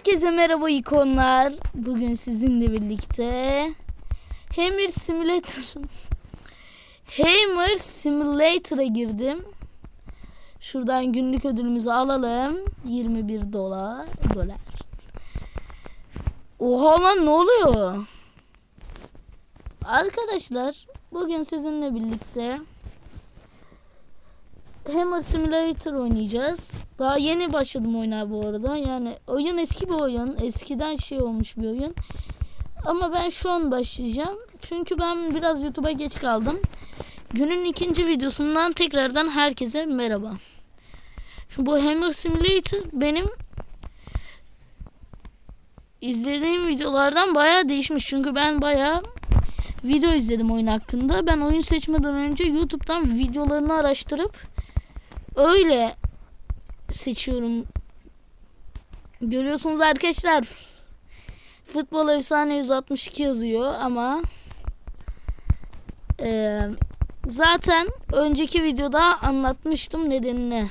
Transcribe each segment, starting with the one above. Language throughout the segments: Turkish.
Herkese merhaba ikonlar. Bugün sizinle birlikte Hammer Simulator Hammer Simulator'a girdim. Şuradan günlük ödülümüzü alalım. 21 dolar. Dolar. Oha lan ne oluyor? Arkadaşlar bugün sizinle birlikte Hammer Simulator oynayacağız. Daha yeni başladım oyuna bu arada. Yani oyun eski bir oyun. Eskiden şey olmuş bir oyun. Ama ben şu an başlayacağım. Çünkü ben biraz YouTube'a geç kaldım. Günün ikinci videosundan tekrardan herkese merhaba. Şimdi bu Hammer Simulator benim izlediğim videolardan bayağı değişmiş. Çünkü ben bayağı video izledim oyun hakkında. Ben oyun seçmeden önce YouTube'dan videolarını araştırıp öyle seçiyorum. Görüyorsunuz arkadaşlar. Futbol efsane 162 yazıyor ama e, zaten önceki videoda anlatmıştım nedenini.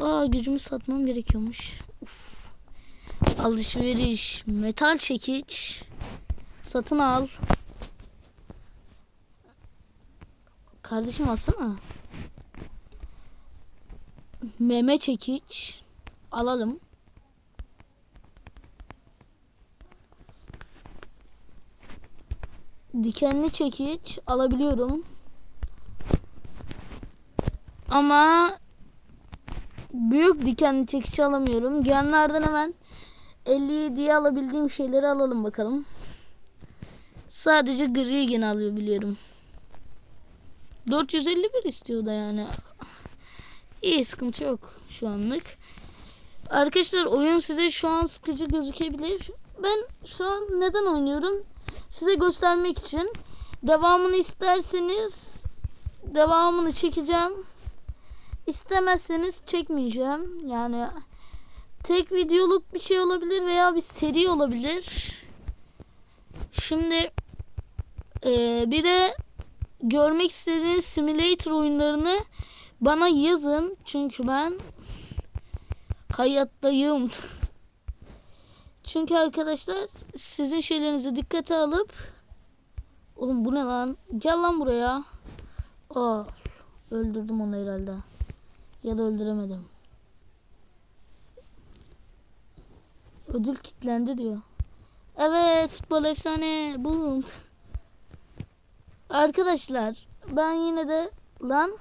Aa gücümü satmam gerekiyormuş. Uf. Alışveriş, metal çekiç, satın al. Kardeşim alsana. Meme çekiç alalım. Dikenli çekiç alabiliyorum. Ama büyük dikenli çekiç alamıyorum. Genlerden hemen 57'ye alabildiğim şeyleri alalım bakalım. Sadece gri gen alıyor biliyorum. 451 istiyor da yani. İyi sıkıntı yok şu anlık. Arkadaşlar oyun size şu an sıkıcı gözükebilir. Ben şu an neden oynuyorum? Size göstermek için. Devamını isterseniz devamını çekeceğim. İstemezseniz çekmeyeceğim. Yani tek videoluk bir şey olabilir veya bir seri olabilir. Şimdi e, bir de görmek istediğiniz simulator oyunlarını bana yazın çünkü ben hayattayım. Çünkü arkadaşlar sizin şeylerinizi dikkate alıp Oğlum bu ne lan? Gel lan buraya. Aa, öldürdüm onu herhalde. Ya da öldüremedim. Ödül kitlendi diyor. Evet futbol efsane. Boom. Arkadaşlar ben yine de lan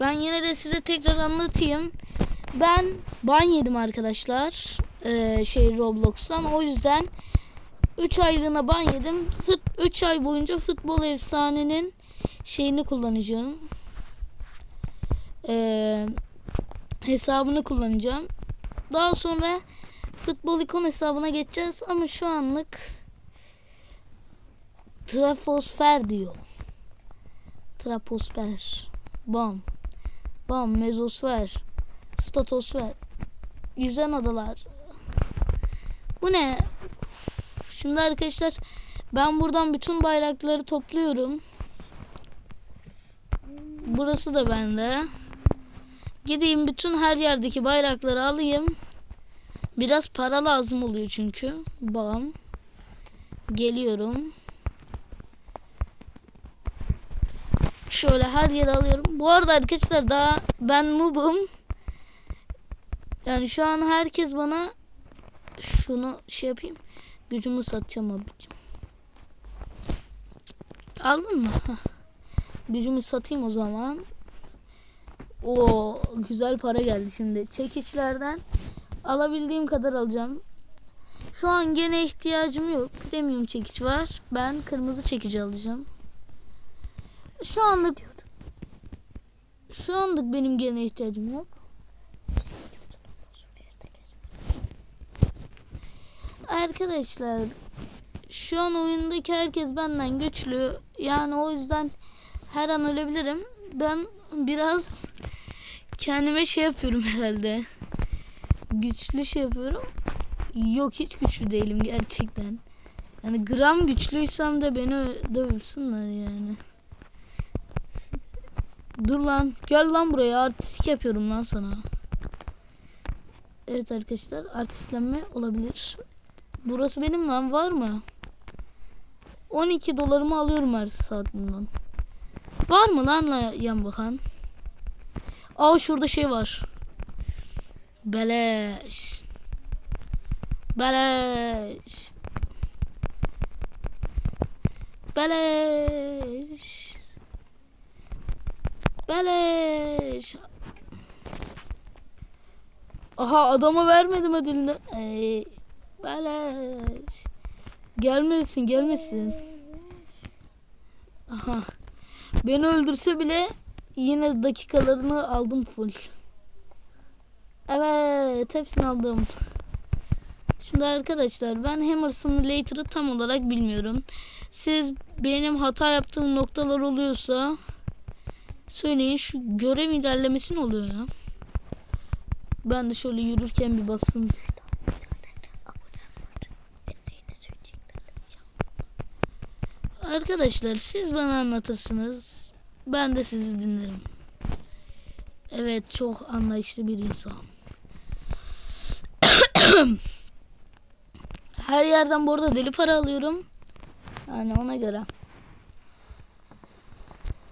ben yine de size tekrar anlatayım. Ben ban yedim arkadaşlar. Ee, şey Roblox'tan. O yüzden 3 aylığına ban yedim. 3 ay boyunca futbol efsanenin şeyini kullanacağım. Ee, hesabını kullanacağım. Daha sonra futbol ikon hesabına geçeceğiz ama şu anlık Trafosfer diyor. Traposfer. Bam. Bam. Mezosfer. Statosfer. Yüzen adalar. Bu ne? Şimdi arkadaşlar ben buradan bütün bayrakları topluyorum. Burası da bende. Gideyim bütün her yerdeki bayrakları alayım. Biraz para lazım oluyor çünkü. Bam. Geliyorum. Şöyle her yere alıyorum. Bu arada arkadaşlar daha ben noob'um. Yani şu an herkes bana şunu şey yapayım. Gücümü satacağım abicim. Aldın mı? Gücümü satayım o zaman. O güzel para geldi şimdi. Çekiçlerden alabildiğim kadar alacağım. Şu an gene ihtiyacım yok. Premium çekiç var. Ben kırmızı çekici alacağım. Şu anlık şu anlık benim gene ihtiyacım yok. Arkadaşlar şu an oyundaki herkes benden güçlü. Yani o yüzden her an ölebilirim. Ben biraz kendime şey yapıyorum herhalde. Güçlü şey yapıyorum. Yok hiç güçlü değilim gerçekten. Yani gram güçlüysem de beni dövsünler yani. Dur lan. Gel lan buraya. Artistik yapıyorum lan sana. Evet arkadaşlar artistlenme olabilir. Burası benim lan var mı? 12 dolarımı alıyorum her saat bundan. Var mı lan la yan bakan? Aa şurada şey var. Beleş. Beleş. Beleş. Beleş. Aha adama vermedim ödülünü. Ey, beleş. Gelmesin gelmesin. Aha. Beni öldürse bile yine dakikalarını aldım full. Evet hepsini aldım. Şimdi arkadaşlar ben Hammer Simulator'ı tam olarak bilmiyorum. Siz benim hata yaptığım noktalar oluyorsa söyleyin şu görev ilerlemesi ne oluyor ya? Ben de şöyle yürürken bir basın. Arkadaşlar siz bana anlatırsınız. Ben de sizi dinlerim. Evet çok anlayışlı bir insan. Her yerden bu arada deli para alıyorum. Yani ona göre.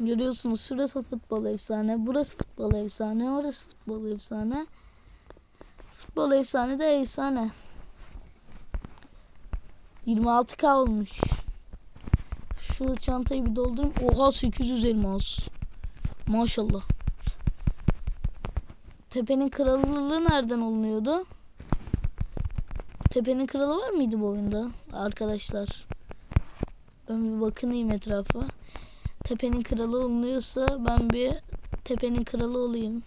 Görüyorsunuz şurası futbol efsane. Burası futbol efsane. Orası futbol efsane. Futbol efsane de efsane. 26k olmuş. Şu çantayı bir doldurayım. Oha 800 elmas. Maşallah. Tepenin krallığı nereden olunuyordu? Tepenin kralı var mıydı bu oyunda arkadaşlar? Ben bir bakınayım etrafa. Tepenin kralı olunuyorsa ben bir tepenin kralı olayım.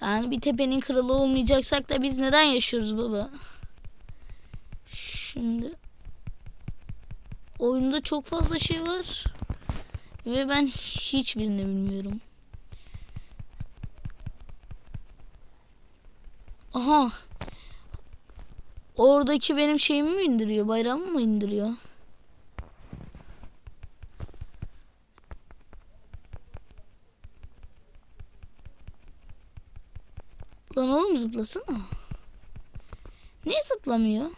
Yani bir tepenin kralı olmayacaksak da biz neden yaşıyoruz baba? Şimdi oyunda çok fazla şey var ve ben hiçbirini bilmiyorum. Aha. Oradaki benim şeyimi mi indiriyor? Bayramı mı indiriyor? Lan oğlum zıplasana. Niye zıplamıyor?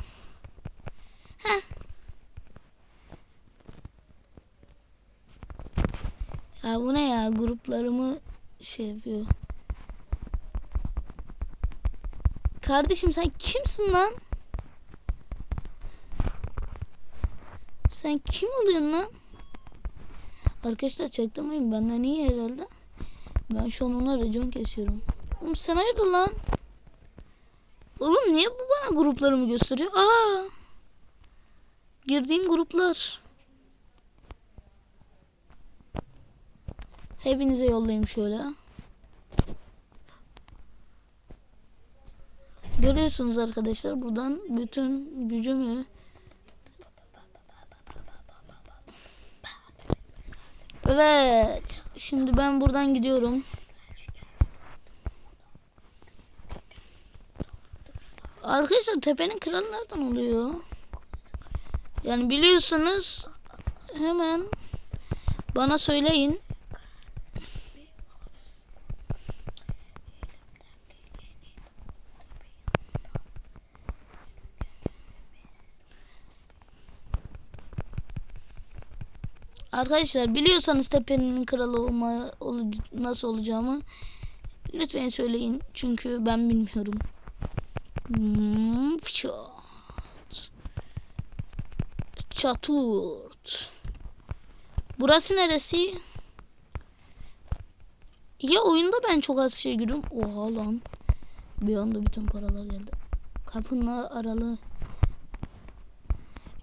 Heh. Ya bu ne ya? Gruplarımı şey yapıyor. Kardeşim sen kimsin lan? Sen kim oluyorsun lan? Arkadaşlar çaktırmayın benden iyi herhalde. Ben şu an ona racon kesiyorum. Oğlum sen hayırdır lan? Oğlum niye bu bana gruplarımı gösteriyor? Aa! Girdiğim gruplar. Hepinize yollayayım şöyle. Görüyorsunuz arkadaşlar buradan bütün gücümü Evet. Şimdi ben buradan gidiyorum. Arkadaşlar tepenin kralı nereden oluyor? Yani biliyorsanız hemen bana söyleyin. Arkadaşlar biliyorsanız tepenin kralı olma olu- nasıl olacağımı lütfen söyleyin çünkü ben bilmiyorum. Hmm, Çat. Çaturt. Burası neresi? Ya oyunda ben çok az şey görüyorum. Oha lan. Bir anda bütün paralar geldi. Kapının aralığı.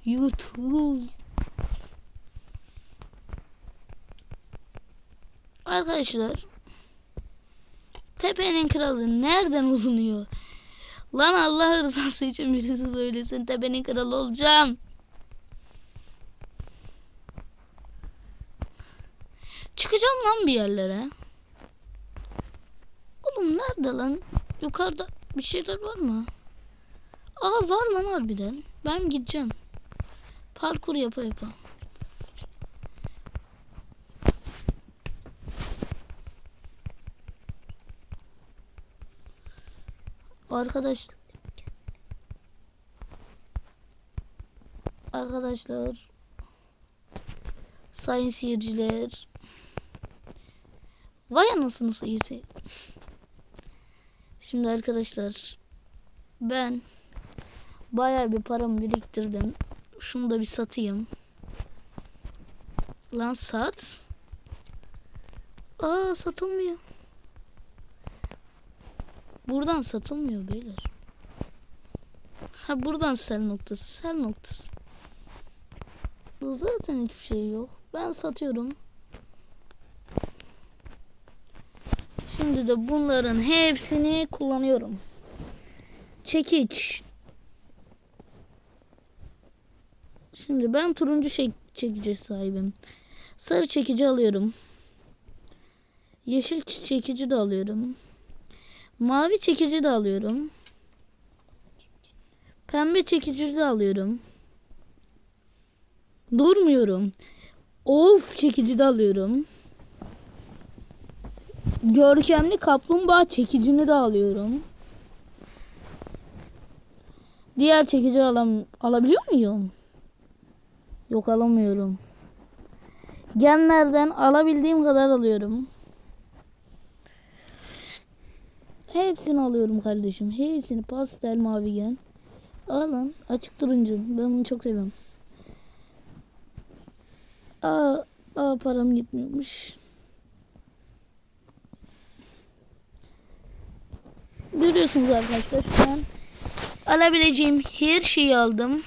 YouTube. Arkadaşlar. Tepenin kralı nereden olunuyor? Lan Allah rızası için birisi söylesin. Tepenin kralı olacağım. Çıkacağım lan bir yerlere. Oğlum nerede lan? Yukarıda bir şeyler var mı? Aa var lan harbiden. Ben gideceğim. Parkur yapa yapa. Arkadaş Arkadaşlar. Sayın seyirciler. Vay anasını seyirci. Şimdi arkadaşlar Ben Bayağı bir paramı biriktirdim. Şunu da bir satayım. Lan sat. Aa satılmıyor Buradan satılmıyor beyler. Ha buradan sel noktası. Sel noktası. Bu zaten hiçbir şey yok. Ben satıyorum. Şimdi de bunların hepsini kullanıyorum. Çekiç. Şimdi ben turuncu çek çekici sahibim. Sarı çekici alıyorum. Yeşil çekici de alıyorum. Mavi çekici de alıyorum. Pembe çekici de alıyorum. Durmuyorum. Of çekici de alıyorum. Görkemli kaplumbağa çekicini de alıyorum. Diğer çekici alam alabiliyor muyum? Yok alamıyorum. Genlerden alabildiğim kadar alıyorum. Hepsini alıyorum kardeşim. Hepsini pastel mavi gen. Alın. Açık turuncu. Ben bunu çok seviyorum. Aa, aa param gitmiyormuş. Görüyorsunuz arkadaşlar şu an alabileceğim her şeyi aldım.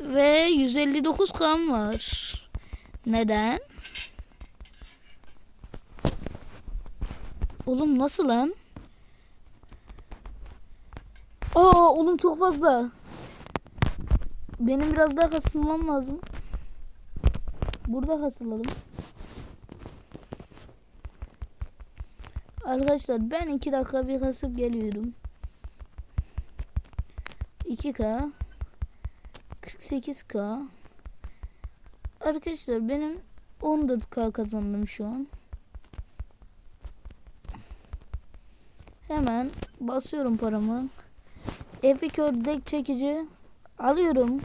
Ve 159 kan var. Neden? Oğlum nasıl lan? Aa oğlum çok fazla. Benim biraz daha kasılmam lazım. Burada kasılalım. Arkadaşlar ben 2 dakika bir kasıp geliyorum. 2K 48K Arkadaşlar benim 14K kazandım şu an. Hemen basıyorum paramı. Epic ördek çekici alıyorum.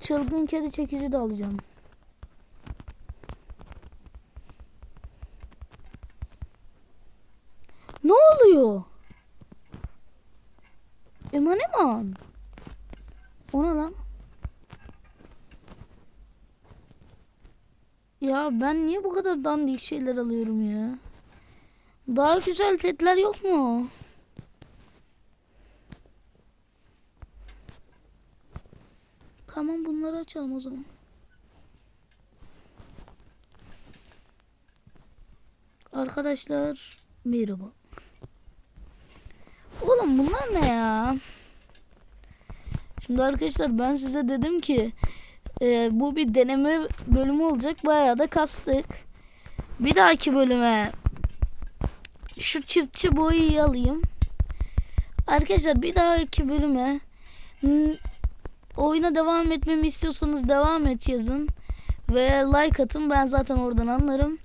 Çılgın kedi çekici de alacağım. Ne oluyor? Eman eman. O ne lan? Ya ben niye bu kadar dandik şeyler alıyorum ya? Daha güzel petler yok mu? Tamam bunları açalım o zaman. Arkadaşlar merhaba. Oğlum bunlar ne ya? Şimdi arkadaşlar ben size dedim ki e, bu bir deneme bölümü olacak. Bayağı da kastık. Bir dahaki bölüme şu çiftçi boyu alayım. Arkadaşlar bir dahaki bölüme oyuna devam etmemi istiyorsanız devam et yazın. Ve like atın ben zaten oradan anlarım.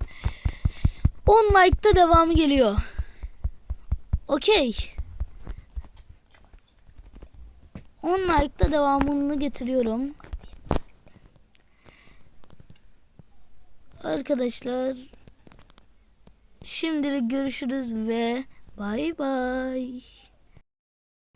10 like'ta devamı geliyor. Okey. 10 like'ta devamını getiriyorum. Arkadaşlar Şimdilik görüşürüz ve bay bay.